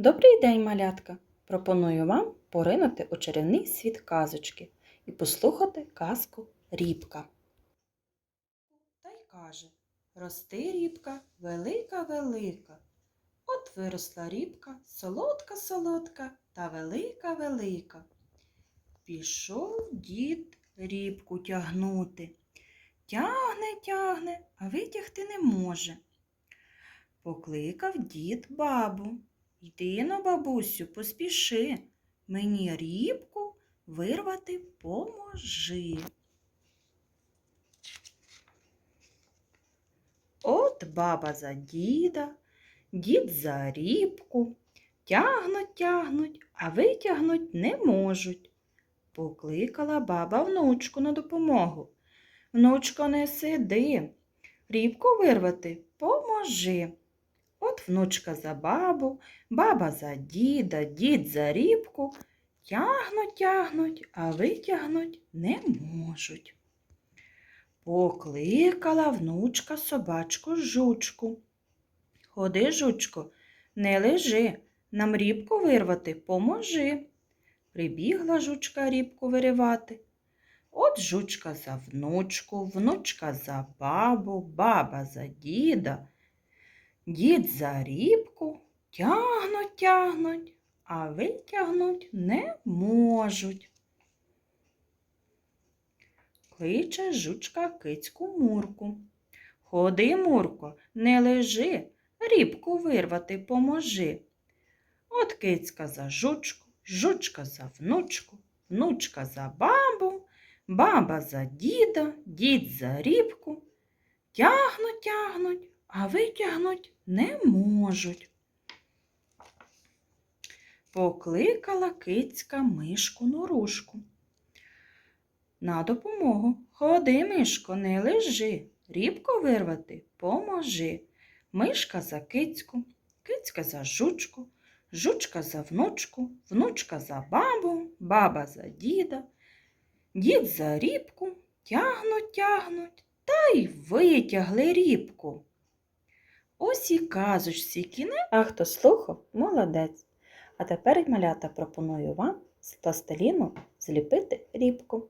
Добрий день, малятка! Пропоную вам поринути у чарівний світ казочки і послухати казку Рібка. Та й каже Рости рібка, велика, велика. От виросла рібка, солодка, солодка та велика, велика. Пішов дід рібку тягнути. Тягне, тягне, а витягти не може. Покликав дід бабу. Йди но, бабусю, поспіши, мені рібку вирвати поможи. От баба за діда, дід за рібку, тягнуть, тягнуть, а витягнуть не можуть. Покликала баба внучку на допомогу. Внучко, не сиди, рібку вирвати поможи. От внучка за бабу, баба за діда, дід за рібку. Тягнуть, тягнуть, а витягнуть не можуть. Покликала внучка собачку жучку. Ходи, жучко, не лежи, нам рібку вирвати поможи. Прибігла жучка рібку виривати. От жучка за внучку, внучка за бабу, баба за діда. Дід за рібку тягнуть, тягнуть, а витягнуть не можуть. Кличе жучка кицьку Мурку. Ходи, Мурко, не лежи, рібку вирвати поможи. От кицька за жучку, жучка за внучку, внучка за бабу, баба за діда, дід за рібку. Тягнуть, тягнуть, а витягнуть не можуть. Покликала кицька мишку норушку. На допомогу. Ходи, мишко, не лежи, рібку вирвати поможи. Мишка за кицьку, кицька за жучку, жучка за внучку, внучка за бабу, баба за діда, дід за рібку, тягнуть, тягнуть, та й витягли рібку. Ось і казочці кіне. А хто слухав, молодець. А тепер, малята, пропоную вам з пластиліну зліпити рібку.